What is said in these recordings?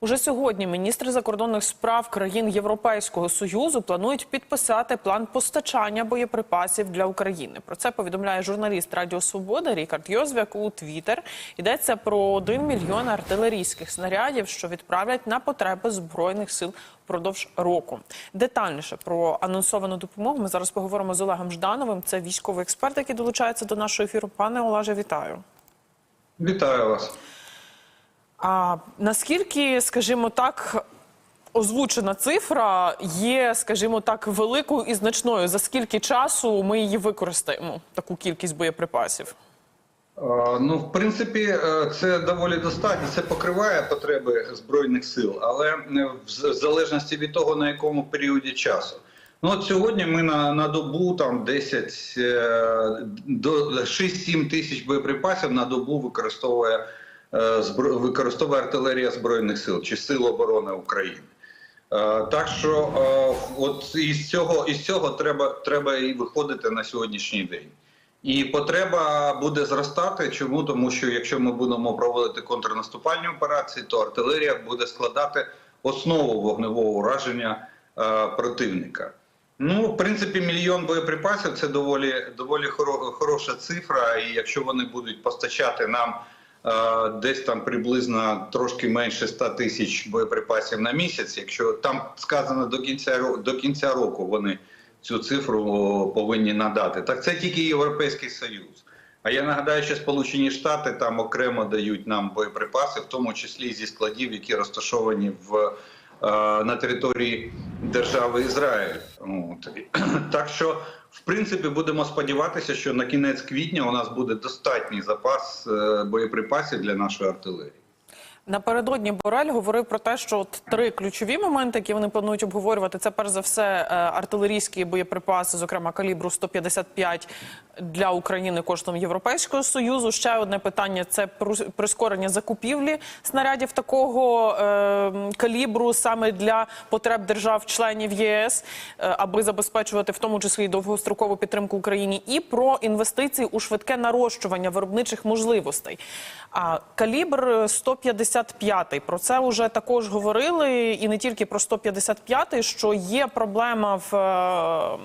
Уже сьогодні міністри закордонних справ країн Європейського союзу планують підписати план постачання боєприпасів для України. Про це повідомляє журналіст Радіо Свобода Рікард Йозвяк у Твіттер. Йдеться про 1 мільйон артилерійських снарядів, що відправлять на потреби збройних сил впродовж року. Детальніше про анонсовану допомогу ми зараз поговоримо з Олегом Ждановим. Це військовий експерт, який долучається до нашого ефіру. Пане Олеже, вітаю. Вітаю вас. А наскільки, скажімо так, озвучена цифра є, скажімо так, великою і значною? За скільки часу ми її використаємо, таку кількість боєприпасів? Е, Ну, в принципі, е, це доволі достатньо. Це покриває потреби збройних сил, але е, в залежності від того на якому періоді часу. Ну от сьогодні ми на, на добу там 10 е, до 6-7 тисяч боєприпасів на добу використовує використовує артилерія збройних сил чи сил оборони України. Е, Так що е, от із цього із цього треба треба і виходити на сьогоднішній день. І потреба буде зростати. Чому? Тому що якщо ми будемо проводити контрнаступальні операції, то артилерія буде складати основу вогневого ураження е, противника. Ну, в принципі, мільйон боєприпасів це доволі доволі хоро- хороша цифра. І якщо вони будуть постачати нам е, десь там приблизно трошки менше 100 тисяч боєприпасів на місяць, якщо там сказано до кінця до кінця року вони цю цифру повинні надати. Так це тільки Європейський Союз. А я нагадаю, що Сполучені Штати там окремо дають нам боєприпаси, в тому числі зі складів, які розташовані в е, на території держави Ізраїль. От. Так що, в принципі, будемо сподіватися, що на кінець квітня у нас буде достатній запас е, боєприпасів для нашої артилерії. Напередодні Борель говорив про те, що от три ключові моменти, які вони планують обговорювати, це перш за все е, артилерійські боєприпаси, зокрема калібру 155 для України коштом Європейського союзу. Ще одне питання це прискорення закупівлі снарядів такого е, калібру саме для потреб держав-членів єС, е, аби забезпечувати в тому числі довгострокову підтримку Україні, і про інвестиції у швидке нарощування виробничих можливостей. А калібр 155, про це вже також говорили, і не тільки про 155, що є проблема в е,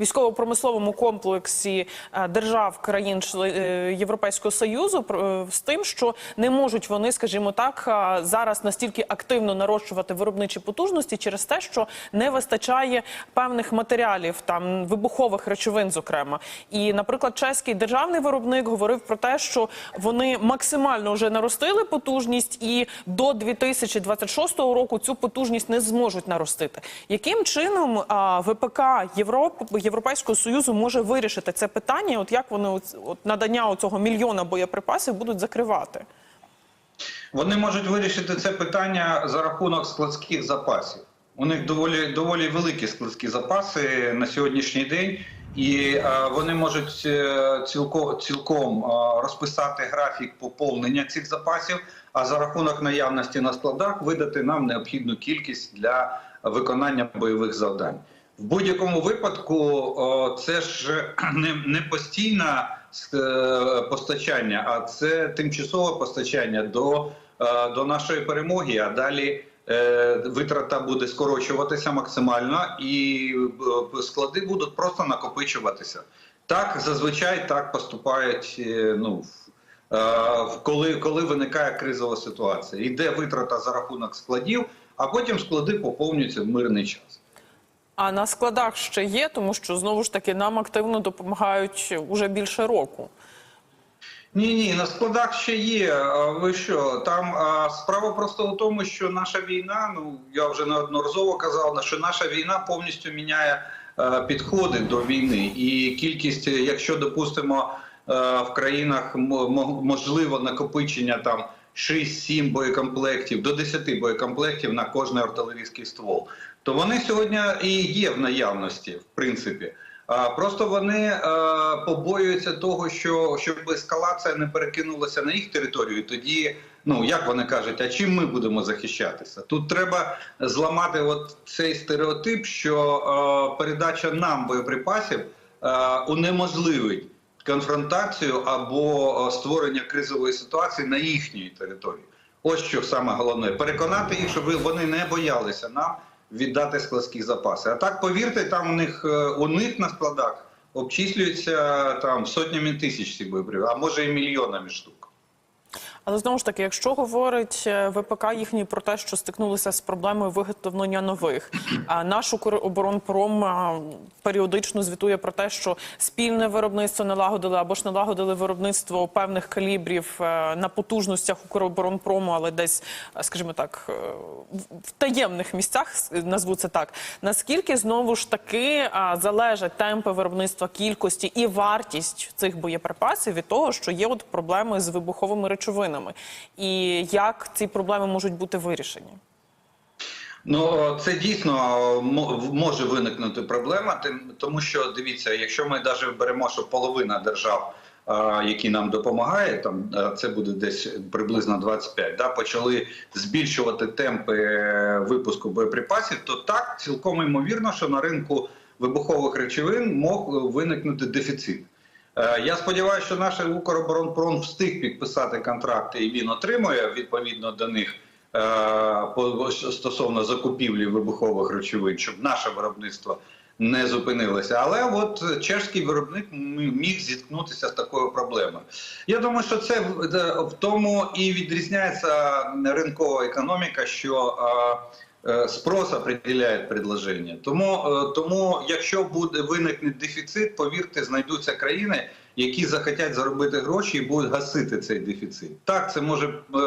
військово-промисловому комплексі е, держав країн е, Європейського союзу з тим, що не можуть вони, скажімо так, зараз настільки активно нарощувати виробничі потужності через те, що не вистачає певних матеріалів, там вибухових речовин, зокрема. І, наприклад, чеський державний виробник говорив про те, що вони максимально вже наростили потужність, і до 2026 року цю потужність не зможуть наростити. Яким чином а, ВПК Європи Європейського союзу може вирішити це питання? От як вони от надання цього мільйона боєприпасів будуть закривати? Вони можуть вирішити це питання за рахунок складських запасів. У них доволі доволі великі складські запаси на сьогоднішній день, і е, вони можуть е, цілком, цілком е, розписати графік поповнення цих запасів, а за рахунок наявності на складах видати нам необхідну кількість для виконання бойових завдань. В будь-якому випадку це ж не, не постійне постачання, а це тимчасове постачання до, до нашої перемоги. А далі витрата буде скорочуватися максимально, і е, склади будуть просто накопичуватися. Так зазвичай так поступають. е, Ну е, коли, коли виникає кризова ситуація, йде витрата за рахунок складів, а потім склади поповнюються в мирний час. А на складах ще є, тому що знову ж таки нам активно допомагають уже більше року. Ні, ні, на складах ще є. А Ви що? Там а, справа просто у тому, що наша війна, ну я вже неодноразово казав, що наша війна повністю міняє е, підходи до війни, і кількість, якщо допустимо, е, в країнах можливо накопичення там 6-7 боєкомплектів до 10 боєкомплектів на кожний артилерійський ствол, то вони сьогодні і є в наявності, в принципі. Просто вони побоюються того, що щоб ескалація не перекинулася на їх територію. Тоді, ну як вони кажуть, а чим ми будемо захищатися? Тут треба зламати от цей стереотип, що передача нам боєприпасів унеможливить конфронтацію або створення кризової ситуації на їхній території. Ось що саме головне переконати їх, щоб вони не боялися нам віддати складські запаси. А так повірте, там у них е, у них на складах обчислюється там сотнями тисяч ці боєприпаси, а може і мільйонами штук. Але знову ж таки, якщо говорить е, ВПК їхній про те, що стикнулися з проблемою виготовлення нових, а наш Укроборонпром періодично звітує про те, що спільне виробництво налагодили або ж налагодили виробництво певних калібрів е, на потужностях Укроборонпрому, але десь, е, скажімо так, в таємних місцях назву це так. Наскільки знову ж таки залежать темпи виробництва кількості і вартість цих боєприпасів від того, що є от проблеми з вибуховими речовинами, і як ці проблеми можуть бути вирішені? Ну це дійсно може виникнути проблема, тому що дивіться, якщо ми навіть беремо, що половина держав, які нам допомагають, там це буде десь приблизно 25, да, почали збільшувати темпи е, випуску боєприпасів, то так цілком ймовірно, що на ринку вибухових речовин мог виникнути дефіцит. Е, Я сподіваюся, що наш Укроборонпром встиг підписати контракти, і він отримує відповідно до них е, стосовно закупівлі вибухових речовин, щоб наше виробництво не зупинилося. Але от чешський виробник міг зіткнутися з такою проблемою. Я думаю, що це в- тому і відрізняється ринкова економіка, що е, е, спрос определяє предложення. Тому, е, тому, якщо буде виникне дефіцит, повірте, знайдуться країни, які захотять заробити гроші і будуть гасити цей дефіцит. Так, це може е,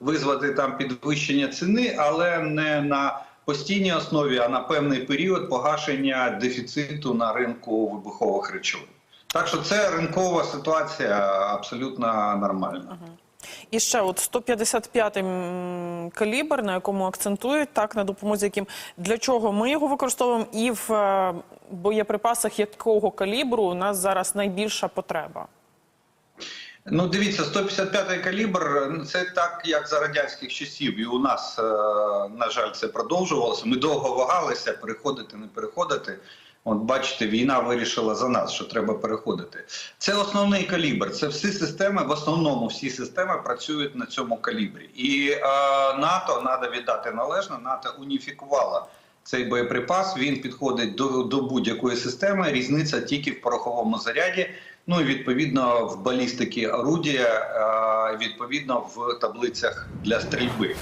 визвати там підвищення ціни, але не на постійній основі, а на певний період погашення дефіциту на ринку вибухових речовин. Так що це ринкова ситуація абсолютно нормальна. І ще от 155 м, калібр, на якому акцентують, так на допомозі яким для чого ми його використовуємо, і в е, боєприпасах якого калібру у нас зараз найбільша потреба. Ну, дивіться, 155-й калібр ну, це так, як за радянських часів. І у нас, е, на жаль, це продовжувалося. Ми довго вагалися, переходити, не переходити. От бачите, війна вирішила за нас, що треба переходити. Це основний калібр. Це всі системи, в основному всі системи працюють на цьому калібрі. І е, НАТО треба віддати належно. НАТО уніфікувала цей боєприпас. Він підходить до, до будь-якої системи. Різниця тільки в пороховому заряді. Ну і відповідно в балістики орудія, е, відповідно в таблицях для стрільби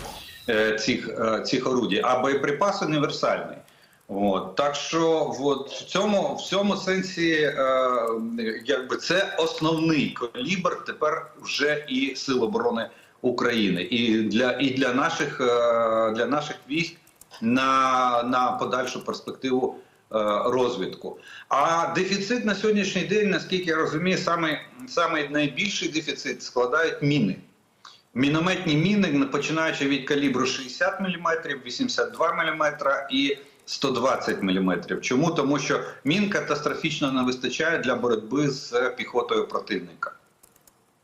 е, цих, е, цих орудій. А боєприпас універсальний. От так що от в цьому в цьому сенсі, е, якби це основний калібр тепер вже і Сил оборони України, і для і для наших е, для наших військ на, на подальшу перспективу е, розвитку. А дефіцит на сьогоднішній день, наскільки я розумію, саме, саме найбільший дефіцит складають міни. Мінометні міни, починаючи від калібру 60 мм, 82 мм і 120 мм. Чому? Тому що мін катастрофічно не вистачає для боротьби з піхотою противника.